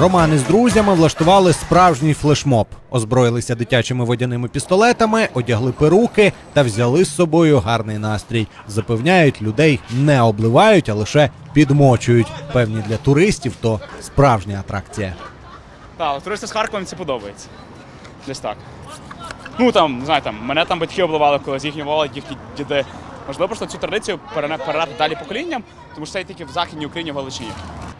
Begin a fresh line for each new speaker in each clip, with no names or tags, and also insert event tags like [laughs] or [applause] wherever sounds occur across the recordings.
Роман із друзями влаштували справжній флешмоб, озброїлися дитячими водяними пістолетами, одягли перуки та взяли з собою гарний настрій. Запевняють, людей не обливають, а лише підмочують. Певні для туристів то справжня атракція.
Так, туристи з Харкова це подобається. Десь так. Ну там, знаю, там, мене там батьки обливали, коли з вола їхні діди. Можливо, просто цю традицію передати далі поколінням, тому що це тільки в Західній Україні в Галичині.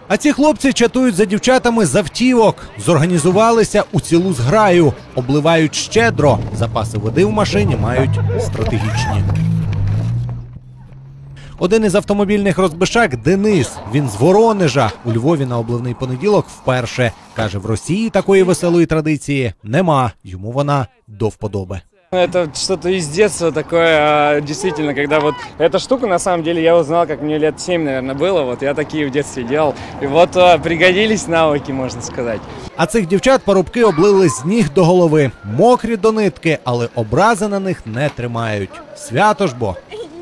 А ці хлопці чатують за дівчатами з автівок, зорганізувалися у цілу зграю, обливають щедро. Запаси води в машині мають стратегічні. Один із автомобільних розбишак Денис. Він з Воронежа. У Львові на обливний понеділок вперше. Каже, в Росії такої веселої традиції нема. Йому вона до вподоби.
Это что-то из детства такое, а, действительно, когда вот эта штука, на самом деле, я узнал, как мне лет 7, наверное, было, вот я такие в детстве делал, и вот а, пригодились навыки, можно сказать.
А цих дівчат парубки облили з ніг до голови. Мокрі до нитки, але образи на них не тримають. Свято ж бо.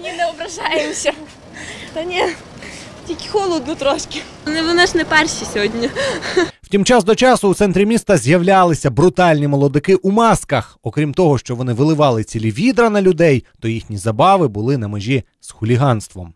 Ні, [laughs] не ображаємося. Та [laughs] ні, тільки холодно трошки. Не вони ж не перші сьогодні.
Втім, час до часу у центрі міста з'являлися брутальні молодики у масках. Окрім того, що вони виливали цілі відра на людей, то їхні забави були на межі з хуліганством.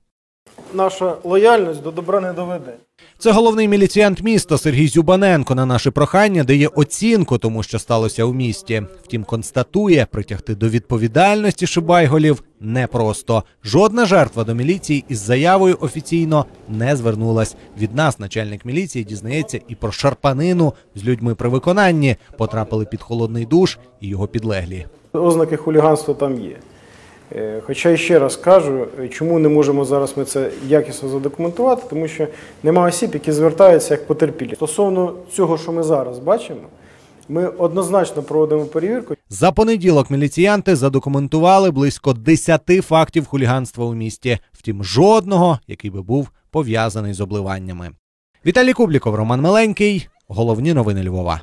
Наша лояльність до добра не доведе.
Це головний міліціянт міста Сергій Зюбаненко на наше прохання дає оцінку тому, що сталося у місті. Втім, констатує, притягти до відповідальності шибайголів непросто. Жодна жертва до міліції із заявою офіційно не звернулась. Від нас начальник міліції дізнається і про шарпанину з людьми при виконанні. Потрапили під холодний душ і його підлеглі.
Ознаки хуліганства там є. Е, Хоча ще раз кажу, е, чому не можемо зараз ми це якісно задокументувати, тому що немає осіб, які звертаються як потерпілі. Стосовно цього, що ми зараз бачимо, ми однозначно проводимо перевірку.
За понеділок міліціянти задокументували близько 10 фактів хуліганства у місті. Втім, жодного, який би був пов'язаний з обливаннями. Віталій Кубліков, Роман Миленький. Головні новини Львова.